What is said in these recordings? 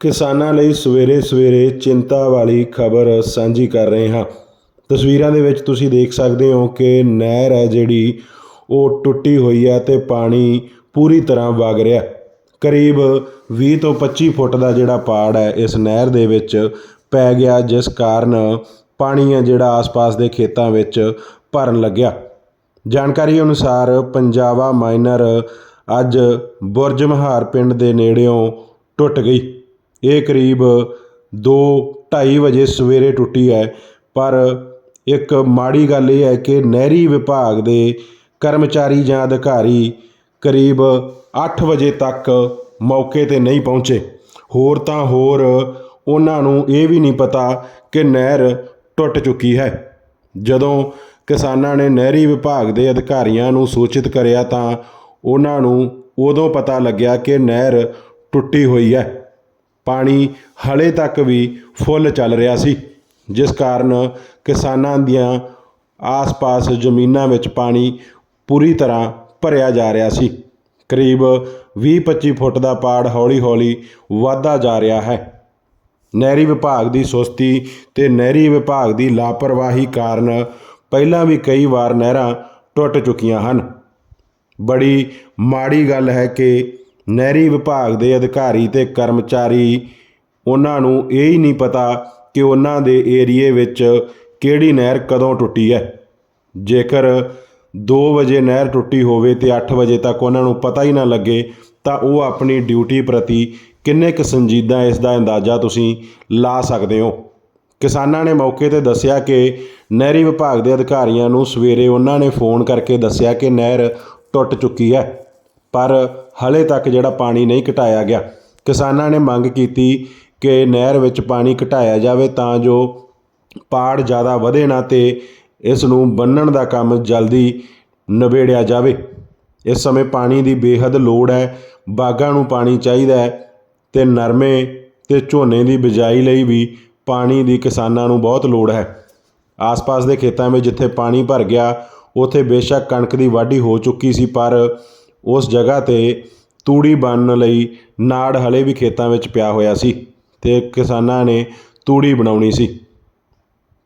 ਕਿਸਾਨਾਂ ਲਈ ਸਵੇਰੇ ਸਵੇਰੇ ਚਿੰਤਾ ਵਾਲੀ ਖਬਰ ਸਾਂਝੀ ਕਰ ਰਹੇ ਹਾਂ। ਤਸਵੀਰਾਂ ਦੇ ਵਿੱਚ ਤੁਸੀਂ ਦੇਖ ਸਕਦੇ ਹੋ ਕਿ ਨਹਿਰ ਹੈ ਜਿਹੜੀ, ਉਹ ਟੁੱਟੀ ਹੋਈ ਹੈ ਤੇ ਪਾਣੀ ਪੂਰੀ ਤਰ੍ਹਾਂ ਵਗ ਰਿਹਾ ਕਰੀਬ 20 ਤੋਂ 25 ਫੁੱਟ ਦਾ ਜਿਹੜਾ ਪਾੜ ਹੈ, ਇਸ ਨਹਿਰ ਦੇ ਵਿੱਚ ਪੈ ਗਿਆ, ਜਿਸ ਕਾਰਨ ਪਾਣੀ ਹੈ ਜਿਹੜਾ ਆਸ-ਪਾਸ ਦੇ ਖੇਤਾਂ ਵਿੱਚ ਭਰਨ ਲੱਗਿਆ। ਜਾਣਕਾਰੀ ਅਨੁਸਾਰ ਪੰਜਾਬਾ ਮਾਈਨਰ ਅੱਜ ਬੁਰਜਮਹਾਰ ਪਿੰਡ ਦੇ ਨੇੜਿਓਂ ਟੁੱਟ ਗਈ। ਇਹ ਕਰੀਬ ਦੋ ਢਾਈ ਵਜੇ ਸਵੇਰੇ ਟੁੱਟੀ ਹੈ, ਪਰ ਇੱਕ ਮਾੜੀ ਗੱਲ ਇਹ ਹੈ ਕਿ ਨਹਿਰੀ ਵਿਭਾਗ ਦੇ ਕਰਮਚਾਰੀ ਜਾਂ ਅਧਿਕਾਰੀ ਕਰੀਬ ਅੱਠ ਵਜੇ ਤੱਕ ਮੌਕੇ ਤੇ ਨਹੀਂ ਪਹੁੰਚੇ। ਹੋਰ ਤਾਂ ਹੋਰ ਉਹਨਾਂ ਨੂੰ ਇਹ ਵੀ ਨਹੀਂ ਪਤਾ ਕਿ ਨਹਿਰ ਟੁੱਟ ਚੁੱਕੀ ਹੈ। ਜਦੋਂ ਕਿਸਾਨਾਂ ਨੇ ਨਹਿਰੀ ਵਿਭਾਗ ਦੇ ਅਧਿਕਾਰੀਆਂ ਨੂੰ ਸੂਚਿਤ ਕਰਿਆ ਤਾਂ ਉਹਨਾਂ ਨੂੰ ਉਦੋਂ ਪਤਾ ਲੱਗਿਆ ਕਿ ਨਹਿਰ ਟੁੱਟੀ ਹੋਈ ਹੈ। ਪਾਣੀ ਹਲੇ ਤੱਕ ਵੀ ਫੁੱਲ ਚੱਲ ਰਿਹਾ ਸੀ, ਜਿਸ ਕਾਰਨ ਕਿਸਾਨਾਂ ਦੀਆਂ ਆਸ-ਪਾਸ ਜ਼ਮੀਨਾਂ ਵਿੱਚ ਪਾਣੀ ਪੂਰੀ ਤਰ੍ਹਾਂ ਭਰਿਆ ਜਾ ਰਿਹਾ ਸੀ। ਕਰੀਬ 20-25 ਫੁੱਟ ਦਾ ਪਾੜ ਹੌਲੀ-ਹੌਲੀ ਵਧਦਾ ਜਾ ਰਿਹਾ ਹੈ। ਨਹਿਰੀ ਵਿਭਾਗ ਦੀ ਸੁਸਤੀ ਤੇ ਨਹਿਰੀ ਵਿਭਾਗ ਦੀ ਲਾਪਰਵਾਹੀ ਕਾਰਨ ਪਹਿਲਾਂ ਵੀ ਕਈ ਵਾਰ ਨਹਿਰਾਂ ਟੁੱਟ ਚੁੱਕੀਆਂ ਹਨ। ਬੜੀ ਮਾੜੀ ਗੱਲ ਹੈ ਕਿ ਨਹਿਰੀ ਵਿਭਾਗ ਦੇ ਅਧਿਕਾਰੀ ਤੇ ਕਰਮਚਾਰੀ, ਉਹਨਾਂ ਨੂੰ ਇਹ ਹੀ ਨਹੀਂ ਪਤਾ ਕਿ ਉਹਨਾਂ ਦੇ ਏਰੀਏ ਵਿੱਚ ਕਿਹੜੀ ਨਹਿਰ ਕਦੋਂ ਟੁੱਟੀ ਹੈ। ਜੇਕਰ 2 ਵਜੇ ਨਹਿਰ ਟੁੱਟੀ ਹੋਵੇ ਤੇ 8 ਵਜੇ ਤੱਕ ਉਹਨਾਂ ਨੂੰ ਪਤਾ ਹੀ ਨਾ ਲੱਗੇ, ਤਾਂ ਉਹ ਆਪਣੀ ਡਿਊਟੀ ਪ੍ਰਤੀ ਕਿੰਨੇ ਕੁ ਸੰਜੀਦਾ ਇਸ ਦਾ ਅੰਦਾਜ਼ਾ ਤੁਸੀਂ ਲਾ ਸਕਦੇ ਹੋ? ਕਿਸਾਨਾਂ ਨੇ ਮੌਕੇ ਤੇ ਦੱਸਿਆ ਕਿ ਨਹਿਰੀ ਵਿਭਾਗ ਦੇ ਅਧਿਕਾਰੀਆਂ ਨੂੰ ਸਵੇਰੇ ਉਹਨਾਂ ਨੇ ਫੋਨ ਕਰਕੇ ਦੱਸਿਆ ਕਿ ਨਹਿਰ ਟੁੱਟ ਚੁੱਕੀ ਹੈ। ਪਰ ਹਾਲੇ ਤੱਕ ਜਿਹੜਾ ਪਾਣੀ ਨਹੀਂ ਘਟਾਇਆ ਗਿਆ। ਕਿਸਾਨਾਂ ਨੇ ਮੰਗ ਕੀਤੀ ਕਿ ਨਹਿਰ ਵਿੱਚ ਪਾਣੀ ਘਟਾਇਆ ਜਾਵੇ ਤਾਂ ਜੋ ਪਾੜ ਜ਼ਿਆਦਾ ਵਧੇ ਨਾ ਤੇ ਇਸ ਨੂੰ ਬੰਨਣ ਦਾ ਕੰਮ ਜਲਦੀ ਨਿਬੇੜਿਆ ਜਾਵੇ। ਇਸ ਸਮੇਂ ਪਾਣੀ ਦੀ ਬੇਹੱਦ ਲੋੜ ਹੈ। ਬਾਗਾਂ ਨੂੰ ਪਾਣੀ ਚਾਹੀਦਾ ਹੈ ਤੇ ਨਰਮੇ ਤੇ ਝੋਨੇ ਦੀ ਬਿਜਾਈ ਲਈ ਵੀ ਪਾਣੀ ਦੀ ਕਿਸਾਨਾਂ ਨੂੰ ਬਹੁਤ ਲੋੜ ਹੈ। ਆਸ-ਪਾਸ ਦੇ ਖੇਤਾਂ ਵਿੱਚ ਜਿੱਥੇ ਪਾਣੀ ਭਰ ਗਿਆ, ਉੱਥੇ ਬੇਸ਼ੱਕ ਕਣਕ ਦੀ ਵਾਢੀ ਹੋ ਚੁੱਕੀ ਸੀ, ਪਰ ਉਸ ਜਗ੍ਹਾ ਤੇ ਤੂੜੀ ਬਣਨ ਲਈ ਨਾੜ ਹਲੇ ਵੀ ਖੇਤਾਂ ਵਿੱਚ ਪਿਆ ਹੋਇਆ ਸੀ ਤੇ ਕਿਸਾਨਾਂ ਨੇ ਤੂੜੀ ਬਣਾਉਣੀ ਸੀ।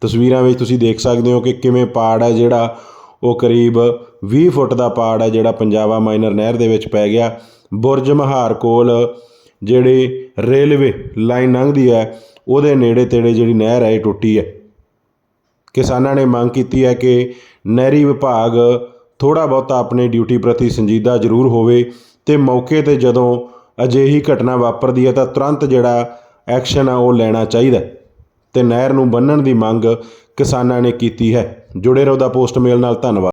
ਤਸਵੀਰਾਂ ਵਿੱਚ ਤੁਸੀਂ ਦੇਖ ਸਕਦੇ ਹੋ ਕਿ ਕਿਵੇਂ ਪਾੜ ਹੈ ਜਿਹੜਾ ਉਹ ਕਰੀਬ 20 ਫੁੱਟ ਦਾ ਪਾੜ ਹੈ ਜਿਹੜਾ ਪੰਜਾਬਾ ਮਾਈਨਰ ਨਹਿਰ ਦੇ ਵਿੱਚ ਪੈ ਗਿਆ। ਬੁਰਜ ਮਹਾਰ ਕੋਲ ਜਿਹੜੀ ਰੇਲਵੇ ਲਾਈਨ ਲੰਘਦੀ ਹੈ, ਉਹਦੇ ਨੇੜੇ ਤੇੜੇ ਜਿਹੜੀ ਨਹਿਰ ਹੈ, ਇਹ ਟੁੱਟੀ ਹੈ। ਕਿਸਾਨਾਂ ਨੇ ਮੰਗ ਕੀਤੀ ਹੈ ਕਿ ਨਹਿਰੀ ਵਿਭਾਗ ਥੋੜਾ ਬਹੁਤਾ ਆਪਣੀ ਡਿਊਟੀ ਪ੍ਰਤੀ ਸੰਜੀਦਾ ਜ਼ਰੂਰ ਹੋਵੇ ਤੇ ਮੌਕੇ ਤੇ ਜਦੋਂ ਅਜਿਹੀ ਘਟਨਾ ਵਾਪਰਦੀ ਹੈ ਤਾਂ ਤੁਰੰਤ ਜਿਹੜਾ ਐਕਸ਼ਨ ਆ ਉਹ ਲੈਣਾ ਚਾਹੀਦਾ ਤੇ ਨਹਿਰ ਨੂੰ ਬੰਨਣ ਦੀ ਮੰਗ ਕਿਸਾਨਾਂ ਨੇ ਕੀਤੀ ਹੈ। ਜੁੜੇ ਰਹੋ ਦਾ ਪੋਸਟ ਮੇਲ ਨਾਲ, ਧੰਨਵਾਦ।